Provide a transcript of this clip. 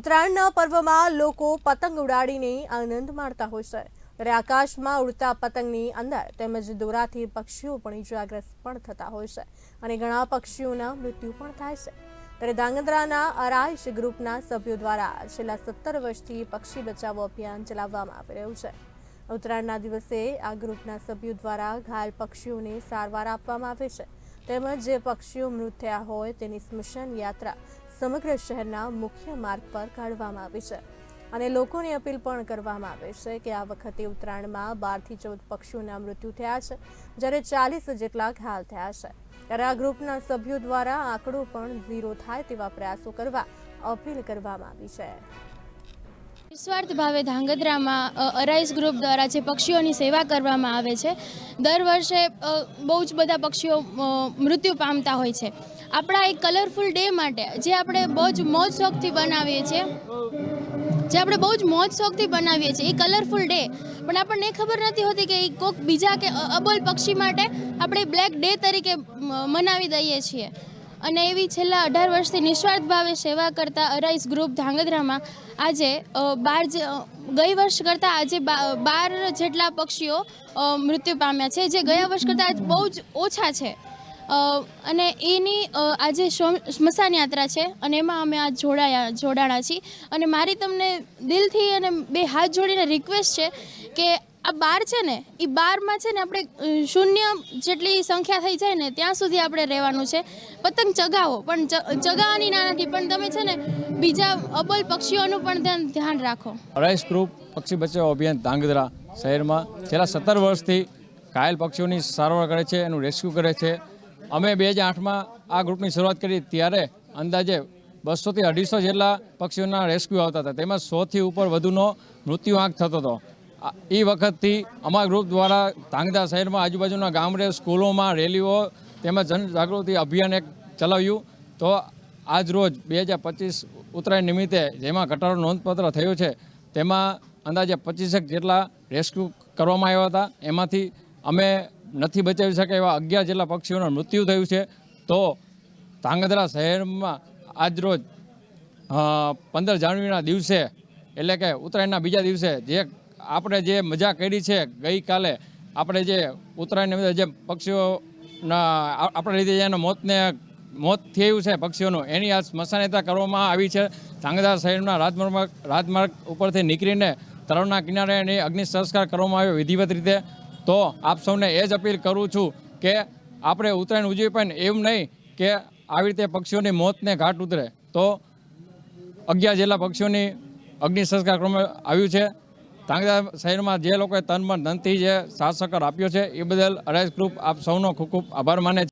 ઉત્તરાયણના પર્વમાં લોકો પતંગ ઉડાડીને આનંદ માણતા હોય છે. ત્યારે આકાશમાં ઉડતા પતંગની અંદર તેમજ દોરાથી પક્ષીઓ પણ ઇજાગ્રસ્ત પણ થતા હોય છે અને ઘણા પક્ષીઓના મૃત્યુ પણ થાય છે. ત્યારે ધાંગધ્રાના અરાઈશ ગ્રુપના સભ્યો દ્વારા છેલ્લા સત્તર વર્ષથી પક્ષી બચાવો અભિયાન ચલાવવામાં આવી રહ્યું છે. ઉત્તરાયણના દિવસે આ ગ્રુપના સભ્યો દ્વારા ઘાયલ પક્ષીઓને સારવાર આપવામાં આવે છે. તેમજ જે પક્ષીઓ મૃત થયા હોય તેની સ્મશાન યાત્રા સમગ્ર શહેરના મુખ્ય માર્ગ પર કાઢવામાં આવી છે. અને લોકોની અપીલ પણ કરવામાં આવે છે કે આ વખતે ઉત્તરાયણમાં બારથી ચૌદ પક્ષીઓના મૃત્યુ થયા છે, જ્યારે ચાલીસ જેટલા ઘાયલ થયા છે. ત્યારે આ ગ્રુપના સભ્યો દ્વારા આંકડો પણ ઝીરો થાય તેવા પ્રયાસો કરવા અપીલ કરવામાં આવી છે. નિસ્વાર્થ ભાવે ધાંગધ્રામાં અરાઈસ ગ્રુપ દ્વારા જે પક્ષીઓની સેવા કરવામાં આવે છે, દર વર્ષે બહુ જ બધા પક્ષીઓ મૃત્યુ પામતા હોય છે. આપણા એક કલરફુલ ડે માટે, જે આપણે બહુ જ મોજ શોખથી બનાવીએ છીએ, જે આપણે બહુ જ મોજ શોખથી બનાવીએ છીએ, એ કલરફુલ ડે પણ આપણને એ ખબર નથી હોતી કે એ કોઈક બીજા કે અબોલ પક્ષી માટે આપણે બ્લેક ડે તરીકે મનાવી દઈએ છીએ. અને એવી છેલ્લા અઢાર વર્ષથી નિસ્વાર્થ ભાવે સેવા કરતા અરાઈસ ગ્રુપ ધાંગધ્રામાં આજે બાર ગઈ વર્ષ કરતાં આજે બાર જેટલા પક્ષીઓ મૃત્યુ પામ્યા છે, જે ગયા વર્ષ કરતાં આજ બહુ જ ઓછા છે. અને એની આજે સ્મશાન યાત્રા છે અને એમાં અમે આ જોડાયા, જોડાણા છીએ. અને મારી તમને દિલથી અને બે હાથ જોડીને રિક્વેસ્ટ છે કે આ બાર છે ને એ બારમાં છે ને આપણે શૂન્ય જેટલી સંખ્યા થઈ જાય ને, ત્યાં સુધી આપણે રહેવાનું છે. પતંગ ચગાવો, પણ ચગાવવાની ના નથી, પણ તમે છે ને, બીજા અબલ પક્ષીઓનું પણ ધ્યાન રાખો. રાઈસ ગ્રુપ પક્ષી બચાવ અભિયાન, ધાંગધ્રા શહેરમાં છેલ્લા સત્તર વર્ષથી ઘાયલ પક્ષીઓની સારવાર કરે છે, એનું રેસ્ક્યુ કરે છે. અમે બે હજાર આઠમાં આ ગ્રુપની શરૂઆત કરી, ત્યારે અંદાજે બસોથી અઢીસો જેટલા પક્ષીઓના રેસ્ક્યુ આવતા હતા. તેમાં સોથી ઉપર વધુનો મૃત્યુ આંક થતો હતો. એ વખતથી અમારા ગ્રુપ દ્વારા ધાંગધા શહેરમાં આજુબાજુના ગામડે, સ્કૂલોમાં, રેલીઓ તેમજ જનજાગૃતિ અભિયાન એક ચલાવ્યું. તો આજ રોજ બે હજાર પચીસ ઉત્તરાયણ નિમિત્તે જેમાં ઘટાડો નોંધપત્ર થયો છે, તેમાં અંદાજે પચીસેક જેટલા રેસ્ક્યુ કરવામાં આવ્યા હતા. એમાંથી અમે નથી બચાવી શકે એવા અગિયાર જેટલા પક્ષીઓનું મૃત્યુ થયું છે. તો ધાંગધ્રા શહેરમાં આજરોજ પંદર જાન્યુઆરીના દિવસે, એટલે કે ઉત્તરાયણના બીજા દિવસે જે આપણે જે મજા કરી છે ગઈકાલે, આપણે જે ઉત્તરાયણ અંદર જે પક્ષીઓના આપણે લીધે જેના મોતને, મોત થયું છે પક્ષીઓનું, એની આ સ્મશાનતા કરવામાં આવી છે. ધાંગધ્રા શહેરના રાજમાર્ગ રાજમાર્ગ ઉપરથી નીકળીને તળાવના કિનારે એની અગ્નિ સંસ્કાર કરવામાં આવ્યો વિધિવત રીતે. તો આપ સૌને એ જ અપીલ કરું છું કે આપણે ઉત્તરાયણ ઉજવી પણ એમ નહીં કે આવી રીતે પક્ષીઓની મોતને ઘાટ ઉતરે. તો અગિયાર જેટલા પક્ષીઓની અગ્નિ સંસ્કાર કરવામાં આવ્યું છે. ધાંગધ્રા શહેરમાં જે લોકોએ તન મન ધનથી જે સાથ સહકાર આપ્યો છે, એ બદલ અરાઈસ ગ્રુપ આપ સૌનો ખૂબ ખૂબ આભાર માને